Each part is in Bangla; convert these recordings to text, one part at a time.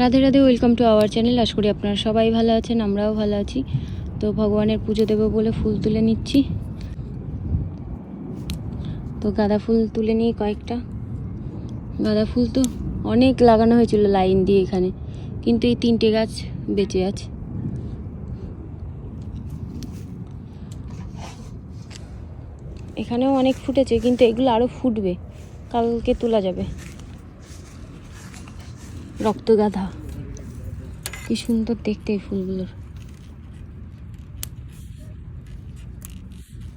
Radhe Radhe welcome to our channel আশা করি আপনারা সবাই ভালো আছেন, আমরাও ভালো আছি। তো ভগবানের পুজো দেবো বলে ফুল তুলে নিচ্ছি। তো গাঁদা ফুল তুলে নিই কয়েকটা। গাঁদা ফুল তো অনেক লাগানো হয়েছিল লাইন দিয়ে এখানে। কিন্তু এই তিনটে গাছ বেঁচে আছে। এখানেও অনেক ফুটেছে, কিন্তু এগুলো আরও ফুটবে। কালকে তোলা যাবে। রক্তগাধা কি সুন্দর দেখতে এই ফুলগুলোর।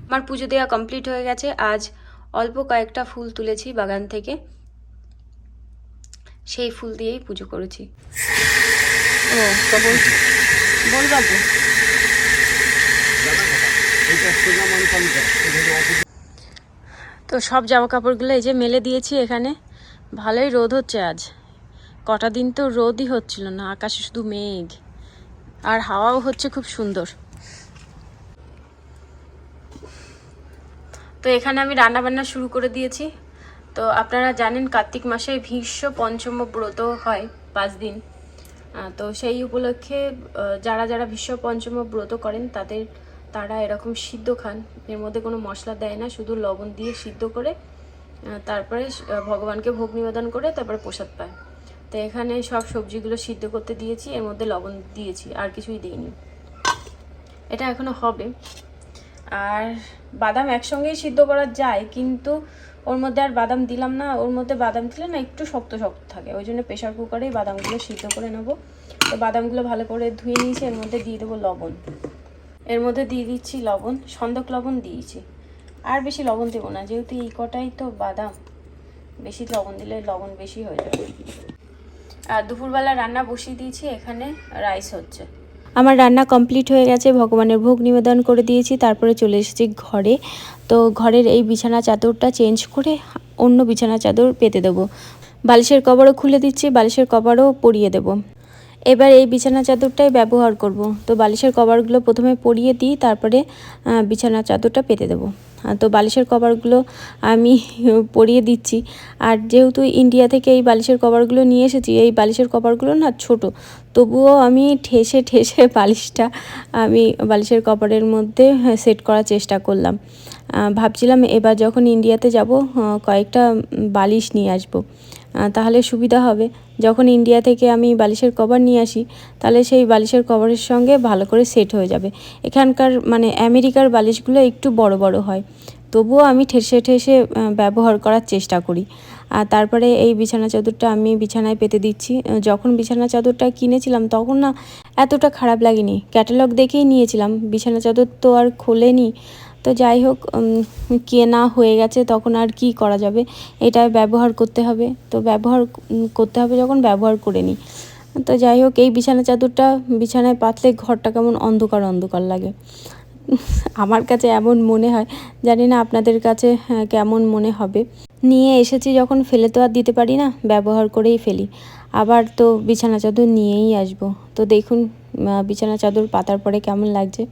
আমার পুজো দেওয়া কমপ্লিট হয়ে গেছে। আজ অল্প কয়েকটা ফুল তুলেছি বাগান থেকে। সেই ফুল দিয়েই পুজো করেছি। ও, তো সব জামা কাপড়গুলো এই যে মেলে দিয়েছি এখানে। ভালোই রোদ হচ্ছে আজ। কটা দিন তো রোদই হচ্ছিল না, আকাশে শুধু মেঘ। আর হাওয়াও হচ্ছে খুব সুন্দর। তো এখানে আমি রান্না বান্না শুরু করে দিয়েছি। তো আপনারা জানেন কার্তিক মাসে ভীষ্ম পঞ্চম ব্রত হয় পাঁচ দিন। তো সেই উপলক্ষে যারা যারা ভীষ্ম পঞ্চম ব্রত করেন, তাদের, তারা এরকম সিদ্ধ খান। এর মধ্যে কোনো মশলা দেয় না, শুধু লবণ দিয়ে সিদ্ধ করে তারপরে ভগবানকে ভোগ নিবেদন করে, তারপরে প্রসাদ পায়। তো এখানে সব সবজিগুলো সিদ্ধ করতে দিয়েছি, এর মধ্যে লবণ দিয়েছি, আর কিছুই দিইনি। এটা এখনও হবে। আর বাদাম একসঙ্গেই সিদ্ধ করা যায়, কিন্তু ওর মধ্যে আর বাদাম দিলাম না, ওর মধ্যে বাদাম দিলে না একটু শক্ত শক্ত থাকে, ওই জন্য প্রেশার কুকারেই বাদামগুলো সিদ্ধ করে নেব। তো বাদামগুলো ভালো করে ধুয়ে নিয়েছি, এর মধ্যে দিয়ে দেবো লবণ। এর মধ্যে দিয়ে দিচ্ছি লবণ, সন্দক লবণ দিয়েছি। আর বেশি লবণ দেবো না, যেহেতু এই কটাই তো বাদাম, বেশি লবণ দিলে লবণ বেশি হয়ে যাবে। আর দুপুরবেলা রান্না বসিয়ে দিয়েছি, এখানে রাইস হচ্ছে। আমার রান্না কমপ্লিট হয়ে গেছে, ভগবানের ভোগ নিবেদন করে দিয়েছি, তারপরে চলে এসেছি ঘরে। তো ঘরের এই বিছানা চাদরটা চেঞ্জ করে অন্য বিছানা চাদর পেতে দেবো। বালিশের কভারও খুলে দিচ্ছি, বালিশের কভারও পরিয়ে দেবো। এবার এই বিছানা চাদরটাই ব্যবহার করব। তো বালিশের কভারগুলো প্রথমে পরিয়ে দিই, তারপরে বিছানা চাদরটা পেতে দেবো। তো বালিশের কভারগুলো আমি পরিয়ে দিচ্ছি। আর যেহেতু ইন্ডিয়া থেকে এই বালিশের কভারগুলো নিয়ে এসেছি, এই বালিশের কভারগুলো না ছোট, তবুও আমি ঠেসে ঠেসে বালিশটা আমি বালিশের কভারের মধ্যে সেট করার চেষ্টা করলাম। ভাবছিলাম এবার যখন ইন্ডিয়াতে যাব কয়েকটা বালিশ নিয়ে আসব। তাহলে সুবিধা হবে। যখন ইন্ডিয়া থেকে আমি বালিশের কভার নিয়ে আসি, তাহলে সেই বালিশের কভারের সঙ্গে ভালো করে সেট হয়ে যাবে। এখানকার মানে আমেরিকার বালিশগুলো একটু বড় বড় হয়। তবুও আমি ঠেসে ঠেসে ব্যবহার করার চেষ্টা করি। আর তারপরে এই বিছানা চাদরটা আমি বিছানায় পেতে দিচ্ছি। যখন বিছানা চাদরটা কিনেছিলাম, তখন না এতটা খারাপ লাগেনি। ক্যাটালগ দেখেই নিয়েছিলাম। বিছানা চাদর তো আর খোলেনি। তো যাই হোক কেনা হয়ে গেছে তখন আর কি করা যাবে? এটা ব্যবহার করতে হবে। তো ব্যবহার করতে হবে যখন ব্যবহার করে নিই। তো যাই হোক এই বিছানা চাদরটা বিছানায় পাতলে ঘরটা কেমন অন্ধকার অন্ধকার লাগে। আমার কাছে এমন মনে হয় জানি না আপনাদের কাছে হ্যাঁ, কেমন মনে হবে। নিয়ে এসেছি যখন ফেলে তো আর দিতে পারি না ব্যবহার করেই ফেলি। আবার তো বিছানা চাদর নিয়েই আসব। তো দেখুন বিছানা চাদর পাতার পরে কেমন লাগছে।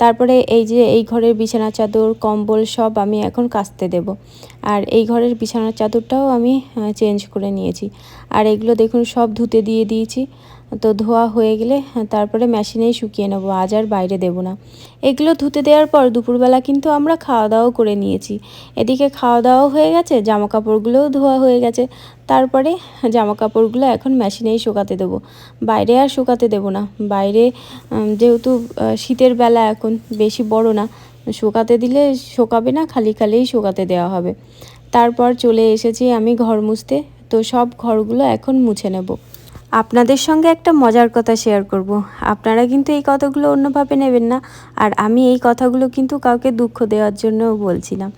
তারপরে এই যে এই ঘরের বিছানা, চাদর, কম্বল সব আমি এখন কাচতে দেব। আর এই ঘরের বিছানার চাদরটাও আমি চেঞ্জ করে নিয়েছি। আর এগুলো দেখুন, সব ধুতে দিয়ে দিয়েছি। তো ধোয়া হয়ে গেলে হ্যাঁ, তারপরে মেশিনেই শুকিয়ে নেব আজ আর বাইরে দেব না। এগুলো ধুতে দেওয়ার পর দুপুরবেলা কিন্তু আমরা খাওয়া দাওয়াও করে নিয়েছি। এদিকে খাওয়া দাওয়াও হয়ে গেছে জামা কাপড়গুলোও ধোয়া হয়ে গেছে। তারপরে জামা কাপড়গুলো এখন মেশিনেই শুকাতে দেবো। বাইরে আর শুকাতে দেবো না। বাইরে যেহেতু শীতের বেলা এখন বেশি বড় না শুকাতে দিলে শোকাবে না খালি খালিই শুকাতে দেওয়া হবে। তারপর চলে এসেছি আমি ঘর মুছতে। তো সব ঘরগুলো এখন মুছে নেব। আপনাদের সঙ্গে একটা মজার কথা শেয়ার করব। আপনারা কিন্তু এই কথাগুলো অন্যভাবে নেবেন না, আর আমি এই কথাগুলো কিন্তু কাউকে দুঃখ দেওয়ার জন্যও বলছিলাম।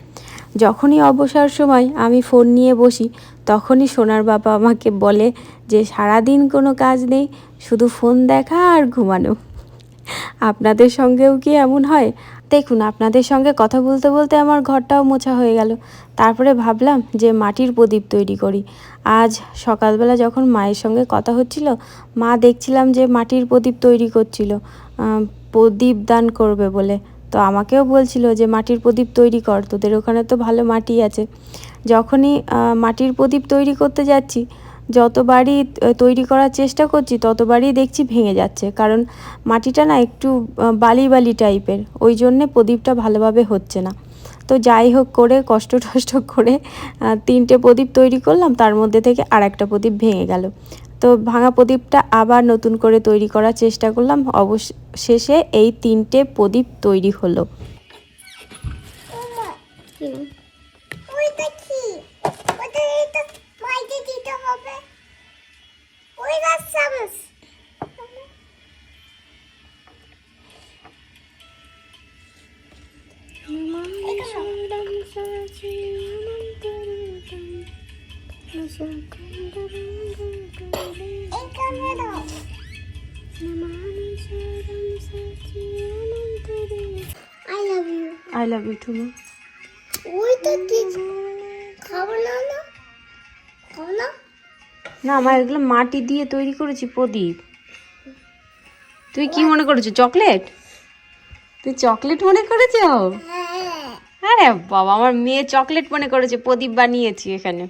যখনই অবসর সময় আমি ফোন নিয়ে বসি, তখনই সোনার বাবা আমাকে বলে যে, সারাদিন কোনো কাজ নেই, শুধু ফোন দেখা আর ঘুমানো। আপনাদের সঙ্গেও কি এমন হয়? দেখুন, আপনাদের সঙ্গে কথা বলতে বলতে আমার ঘরটাও মোছা হয়ে গেল। তারপরে ভাবলাম যে, মাটির প্রদীপ তৈরি করি। আজ সকালবেলা যখন মায়ের সঙ্গে কথা হচ্ছিল, মা দেখছিলাম যে মাটির প্রদীপ তৈরি করছিল প্রদীপ দান করবে বলে। তো আমাকেও বলছিল যে, মাটির প্রদীপ তৈরি কর, তোদের ওখানে তো ভালো মাটি আছে। যখনই মাটির প্রদীপ তৈরি করতে যাচ্ছি, যতবারই তৈরি করার চেষ্টা করছি, ততবারই দেখছি ভেঙে যাচ্ছে। কারণ মাটিটা না একটু বালি বালি টাইপের ওই জন্যে প্রদীপটা ভালোভাবে হচ্ছে না। তো যাই হোক করে, কষ্ট টষ্ট করে তিনটে প্রদীপ তৈরি করলাম, তার মধ্যে থেকে আর একটা প্রদীপ ভেঙে গেল। তো ভাঙা প্রদীপটা আবার নতুন করে তৈরি করার চেষ্টা করলাম, অবশেষে এই তিনটে প্রদীপ তৈরি হলো। আই লাভ ইউ টু ওইটা কি খাব না না না আমার এগুলো মাটি দিয়ে তৈরি করেছি প্রদীপ। তুই কি মনে করেছ চকলেট? তুই চকলেট মনে করেছ? হ্যাঁ। আরে বাবা আমার মেয়ে চকলেট মনে করেছে প্রদীপ বানিয়েছি এখানে।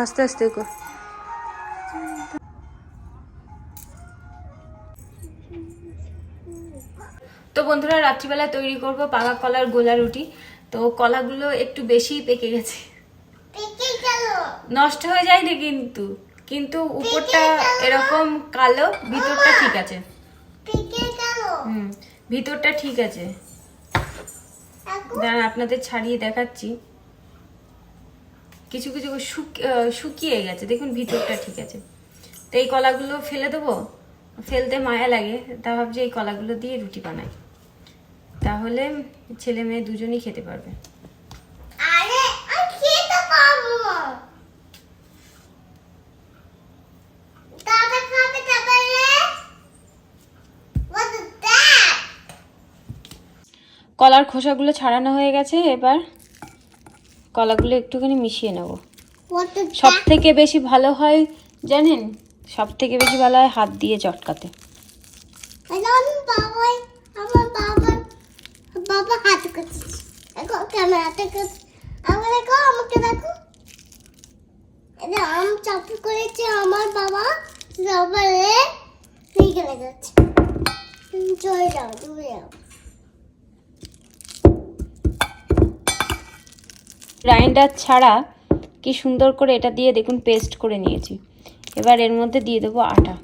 আস্তে আস্তে কর বন্ধুরা রাত্রিবেলা তৈরি করব পাকা কলার গোলা রুটি। তো কলাগুলো একটু বেশিই পেকে গেছে। নষ্ট হয়ে যায়নি কিন্তু। কিন্তু উপরটা এরকম কালো ভিতরটা ঠিক আছে। হুম ভিতরটা ঠিক আছে। দাঁড়ান আপনাদের ছাড়িয়ে দেখাচ্ছি। কিছু কিছু শুক- শুকিয়ে গেছে। দেখুন ভিতরটা ঠিক আছে। তো এই কলাগুলো ফেলে দেবো। ফেলতে মায়া লাগে। তা ভাবছি এই কলাগুলো দিয়ে রুটি বানাই। তাহলে ছেলে মেয়ে দুজনেই খেতে পারবে? কলার খোসাগুলো ছাড়ানো হয়ে গেছে এবার কলাগুলো একটুখানি মিশিয়ে নেব। সব থেকে বেশি ভালো হয় জানেন? সব থেকে বেশি ভালো হয় হাত দিয়ে চটকাতে আমার বাবাই আমার বাবা বাবা হাত করছে দেখো ক্যামেরাতে করছে আমাকে দেখো আমাকে দেখো। এটা আম চাপু করেছে আমার বাবা রবারে নিয়ে গেলে যাচ্ছে। তুমি চলে যাও দূরে যাও। গ্রাইন্ডার ছাড়া কি সুন্দর করে এটা দিয়ে দেখুন পেস্ট করে নিয়েছি। এবার এর মধ্যে দিয়ে দেবো আটা।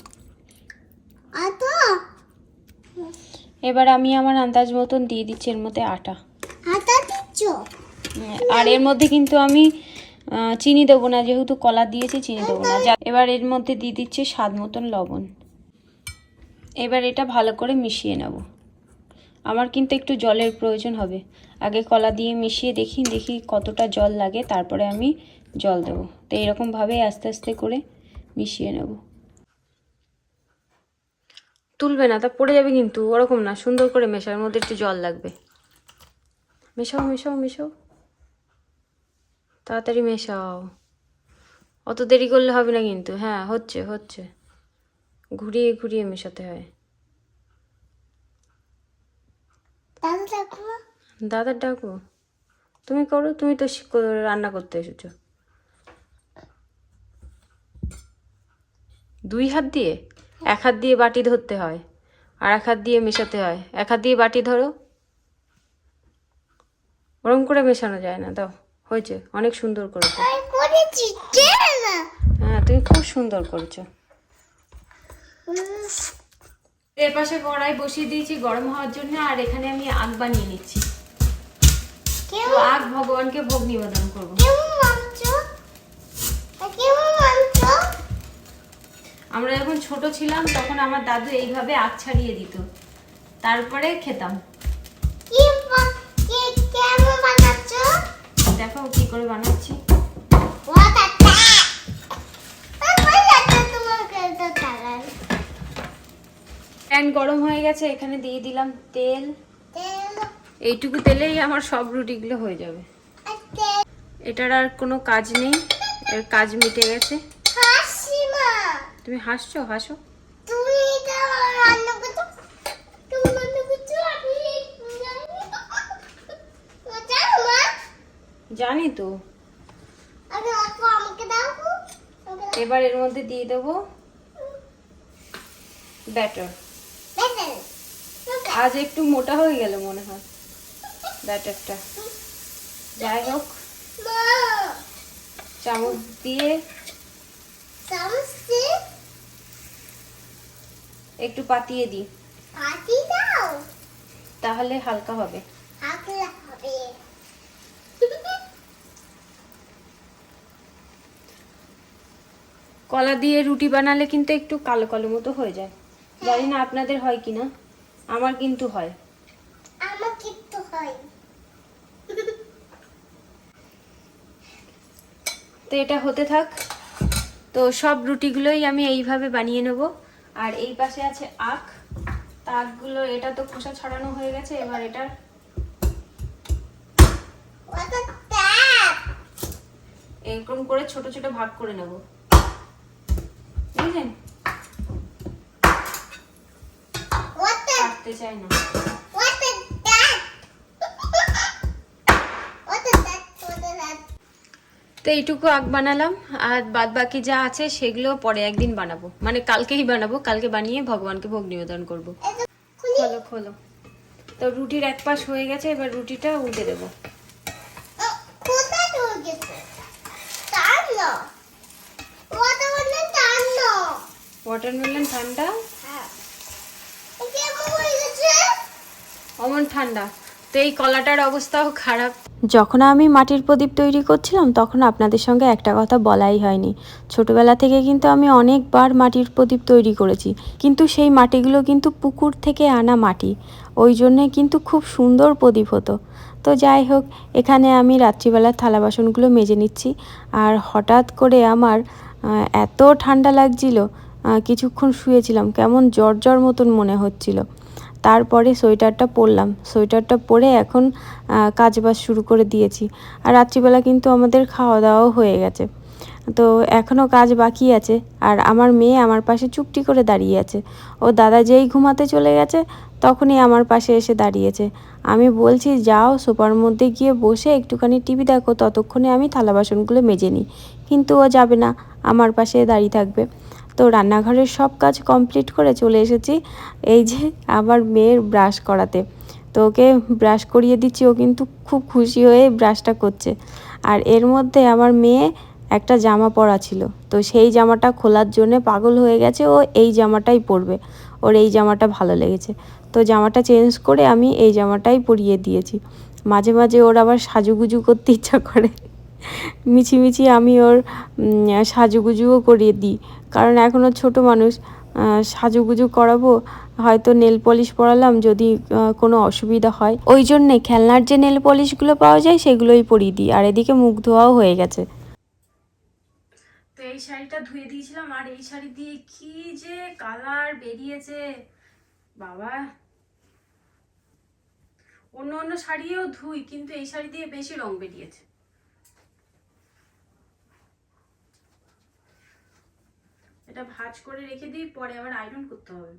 তো এবার আমি আমার আন্দাজ মতন দিয়ে দিচ্ছি এর মধ্যে আটা। হাতা দিচ্ছ? আর এর মধ্যে কিন্তু আমি চিনি দেবো না যেহেতু কলা দিয়েছি চিনি দেবো না। যা- এবার এর মধ্যে দিয়ে দিচ্ছি স্বাদ মতন লবণ। এবার এটা ভালো করে মিশিয়ে নেব। আমার কিন্তু একটু জলের প্রয়োজন হবে। আগে কলা দিয়ে মিশিয়ে দেখি দেখি কতটা জল লাগে তারপরে আমি জল দেবো। তো এরকমভাবে আস্তে আস্তে করে মিশিয়ে নেব। তুলবে না তা পড়ে যাবে কিন্তু ওরকম না সুন্দর করে মেশার মধ্যে একটু জল লাগবে। মেশাও মেশাও মেশাও। তাড়াতাড়ি মেশাও। অত দেরি করলে হবে না কিন্তু হ্যাঁ হচ্ছে হচ্ছে। ঘুরিয়ে ঘুরিয়ে মেশাতে হয়। দাদা দাদার ডাকো। তুমি করো তুমি তো রান্না করতে এসেছ। দুই হাত দিয়ে? এক হাত দিয়ে বাটি ধরতে হয় আর এক হাত দিয়ে মেশাতে হয়। এক হাত দিয়ে বাটি ধরো। ওরম করে মেশানো যায় না দাও। হয়েছে অনেক সুন্দর করেছ। হ্যাঁ তুমি খুব সুন্দর করেছ। এর পাশে কড়াই বসিয়ে দিয়েছি গরম হওয়ার জন্য আর এখানে আমি আগ বানিয়ে নিচ্ছি। তো আগ ভগবানকে ভোগ নিবেদন করব কেমন মানছো কেমন মানছো আমরা যখন ছোট ছিলাম তখন আমার দাদু এইভাবে আগ ছাড়িয়ে দিত। তারপরে খেতাম। দেখো কি করে বানাচ্ছি। প্যান গরম হয়ে গেছে এখানে দিয়ে দিলাম তেল। এইটুকু তেলেই আমার সব রুটিগুলো হয়ে যাবে। এটার আর কোনো কাজ নেই এর কাজ মিটে গেছে। তুমি হাসছো হাসো। জানো তো। এবার এর মধ্যে দিয়ে দেবো ব্যাটার। আজ একটু মোটা হয়ে গেল মনে হয় ব্যাটারটা। যাই হোক। চামচ দিয়ে চামচে একটু পাতিয়ে দিই। পাতি দাও। তাহলে হালকা হবে। হাতলা হবে। কলা দিয়ে রুটি বানালে কিন্তু একটু কালো কালো মতো হয়ে যায়। জানি না আপনাদের হয় কি না আমার কিন্তু হয়। আমার কিন্তু হয়। তো এটা হতে থাক। তো সব রুটিগুলোই আমি এইভাবে বানিয়ে নেব। আর এই পাশে আছে আখ। তাকগুলো এটা তো খোসা ছড়ানো হয়ে গেছে এবার এটার এরকম করে ছোট ছোট ভাগ করে নেব। বুঝলেন? কাটতে চাই না। তো এইটুকু আগ বানালাম আর বাদ বাকি যা আছে সেগুলো পরে একদিন বানাবো। মানে কালকেই বানাবো কালকে বানিয়ে ভগবানকে ভোগ নিবেদন করব। খুলি খোলো। তো রুটির এক পাশ হয়ে গেছে এবার রুটিটা উল্টে দেবো। ওয়াটারমেলন ঠান্ডা? হ্যাঁ। অমন ঠান্ডা। তো এই কলাটার অবস্থাও খারাপ। যখন আমি মাটির প্রদীপ তৈরি করছিলাম, তখন আপনাদের সঙ্গে একটা কথা বলাই হয়নি। ছোটবেলা থেকে কিন্তু আমি অনেকবার মাটির প্রদীপ তৈরি করেছি, কিন্তু সেই মাটিগুলো কিন্তু পুকুর থেকে আনা মাটি। ওই জন্যে কিন্তু খুব সুন্দর প্রদীপ হতো। তো যাই হোক, এখানে আমি রাত্রিবেলার থালা বাসনগুলো মেজে নিচ্ছি। আর হঠাৎ করে আমার এত ঠান্ডা লাগছিল কিছুক্ষণ শুয়েছিলাম। কেমন জ্বর জ্বর মতন মনে হচ্ছিল। তারপরে সোয়েটারটা পরলাম। সোয়েটারটা পরে এখন আহ, কাজবাজ শুরু করে দিয়েছি। আর রাত্রিবেলা কিন্তু আমাদের খাওয়া দাওয়াও হয়ে গেছে। তো এখনও কাজ বাকি আছে। আর আমার মেয়ে আমার পাশে চুপটি করে দাঁড়িয়ে আছে। ও দাদা যেই ঘুমাতে চলে গেছে তখনই আমার পাশে এসে দাঁড়িয়েছে। আমি বলছি যাও সোফার মধ্যে গিয়ে বসে একটুখানি টিভি দেখো। ততক্ষণে আমি থালা বাসনগুলো মেজে নিই। কিন্তু ও যাবে না। আমার পাশে দাঁড়িয়ে থাকবে। তো রান্নাঘরের সব কাজ কমপ্লিট করে চলে এসেছি। এই যে আবার মেয়ের ব্রাশ করাতে। তো ওকে ব্রাশ করিয়ে দিচ্ছি, ও কিন্তু খুব খুশি হয়ে ব্রাশটা করছে। আর এর মধ্যে আমার মেয়ে একটা জামা পরা ছিল। তো সেই জামাটা খোলার জন্য পাগল হয়ে গেছে, ও এই জামাটাই পরবে। ওর এই জামাটা ভালো লেগেছে। তো জামাটা চেঞ্জ করে আমি এই জামাটাই পরিয়ে দিয়েছি। মাঝে মাঝে ওর আবার সাজুগুজু করতে ইচ্ছা করে। মিছিমিছি আমি ওর সাজুগুজুও করিয়ে দিই। কারণ এখনও ছোট মানুষ সাজুগুজু করাবো, হয়তো নেল পলিশ পরালাম যদি কোনো অসুবিধা হয়। ওই জন্যে খেলনার যে নেল পলিশগুলো পাওয়া যায় সেগুলোই পরিয়ে দিই। আর এদিকে মুখ ধোয়াও হয়ে গেছে। তো এই শাড়িটা ধুয়ে দিয়েছিলাম, আর এই শাড়ি দিয়ে কি যে কালার বেরিয়েছে। বাবা। অন্য অন্য শাড়িও ধুই, কিন্তু এই শাড়ি দিয়ে বেশি রং বেরিয়েছে। এটা ভাজ করে রেখে দিই পরে আবার আয়রন করতে হবে।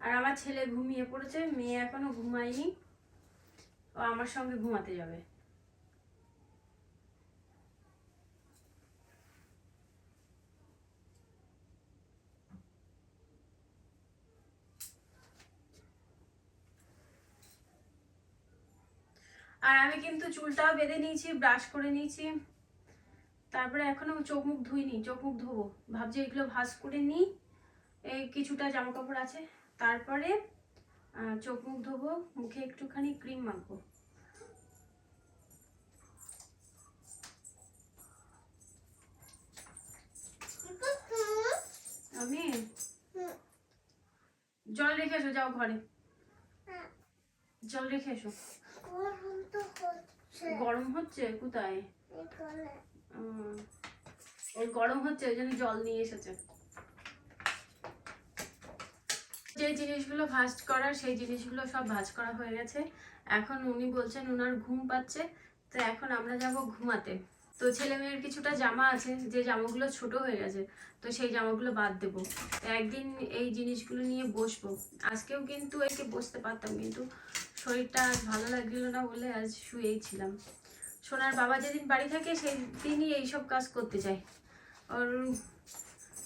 আর আমার ছেলে ঘুমিয়ে পড়েছে, মেয়ে এখনও ঘুমায়নি, ও আমার সঙ্গে ঘুমাতে যাবে। আর আমি কিন্তু চুলটাও বেঁধে নিয়েছি ব্রাশ করে নিয়েছি। তারপরে এখনও চোখ মুখ ধুইনি চোখ মুখ ধোবো। ভাবছি এগুলো ভাজ করে নিই। এই কিছুটা জামা কাপড় আছে। তারপরে চোখ মুখ ধোবো মুখে একটুখানি ক্রিম মাখবো। আমি জল রেখে এসো যাও ঘরে। জল রেখে এসো। গরম হচ্ছে? কোথায়? ওর গরম হচ্ছে, ওই জন্য জল নিয়ে এসেছে। যে জিনিসগুলো ভাজ করার, সেই জিনিসগুলো সব ভাজ করা হয়ে গেছে। এখন উনি বলছেন ওনার ঘুম পাচ্ছে, তো এখন আমরা যাব ঘুমাতে। তো ছেলে মেয়ের কিছুটা জামা আছে, যে জামাগুলো ছোট হয়ে গেছে, তো সেই জামাগুলো বাদ দেবো। একদিন এই জিনিসগুলো নিয়ে বসবো। আজকেও কিন্তু একে বসতে পারতাম, কিন্তু শরীরটা আজ ভালো লাগছিল না বলে আজ শুয়েই ছিলাম। সোনার বাবা যেদিন বাড়ি থাকে সেই দিনই এইসব কাজ করতে চায়। ওর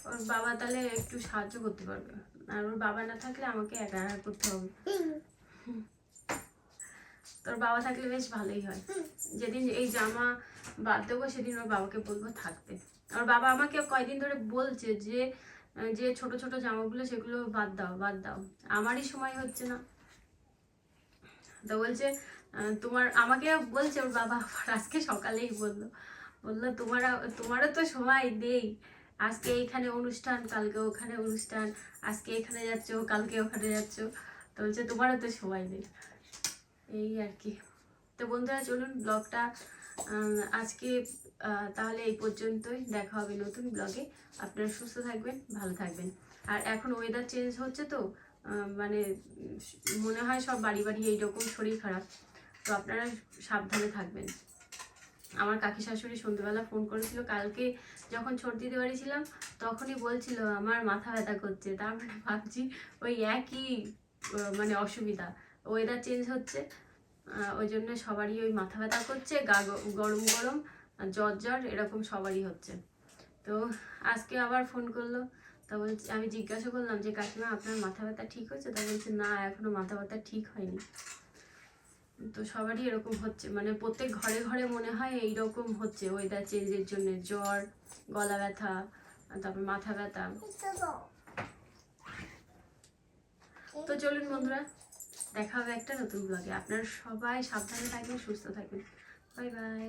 ওর বাবা তাহলে একটু সাহায্য করতে পারবে। আর ওর বাবা না থাকলে আমাকে একা একা করতে হবে। তোর বাবা থাকলে বেশ ভালোই হয়। যেদিন এই জামা বাদ দেবো সেদিন ওর বাবাকে বলব থাকতে। ওর বাবা আমাকে কয়দিন ধরে বলছে যে যে ছোট ছোট জামাগুলো সেগুলো বাদ দাও বাদ দাও। আমারই সময় হচ্ছে না। তো বলছে তোমার, আমাকে বলছে, ওর বাবা আবার আজকে সকালেই বলল। বলল, তোমার, তোমারও তো সময় দেই আজকে এইখানে অনুষ্ঠান, কালকে ওখানে অনুষ্ঠান। আজকে এখানে যাচ্ছ, কালকে ওখানে যাচ্ছ। তো বলছে, তোমারও তো সময় নেই। এই আর কি। তো বন্ধুরা, চলুন ব্লগটা আজকে তাহলে এই পর্যন্তই। দেখা হবে নতুন ব্লগে। আপনারা সুস্থ থাকবেন, ভালো থাকবেন। আর এখন ওয়েদার চেঞ্জ হচ্ছে তো মানে মনে হয় সব বাড়ি বাড়ি এইরকম শরীর খারাপ। তো আপনারা সাবধানে থাকবেন। আমার কাকি শাশুড়ি সন্ধ্যেবেলা ফোন করেছিল, কালকে যখন সর্দিতে বাড়ি ছিলাম তখনই বলছিল, আমার মাথা ব্যথা করছে। তারপরে ভাবছি, ওই একই মানে অসুবিধা। ওয়েদার চেঞ্জ হচ্ছে ওই জন্য সবারই ওই মাথা ব্যথা করছে, গা গরম গরম, জ্বর জ্বর, এরকম সবারই হচ্ছে। তো আজকে আবার ফোন করল। তা বলছি, আমি জিজ্ঞাসা করলাম যে, কাকিমা, আপনার মাথা ব্যথা ঠিক হয়েছে? তা বলছে, না, এখনও মাথা ব্যথা ঠিক হয়নি। তো সবারই এরকম হচ্ছে মানে প্রত্যেক ঘরে ঘরে মনে হয় এইরকম হচ্ছে ওয়েদার চেঞ্জের জন্য, জ্বর, গলা ব্যথা, তারপর মাথা ব্যথা। তো চলুন বন্ধুরা, দেখা হবে একটা নতুন ব্লগে আপনারা সবাই সাবধানে থাকবেন, সুস্থ থাকবেন। Bye bye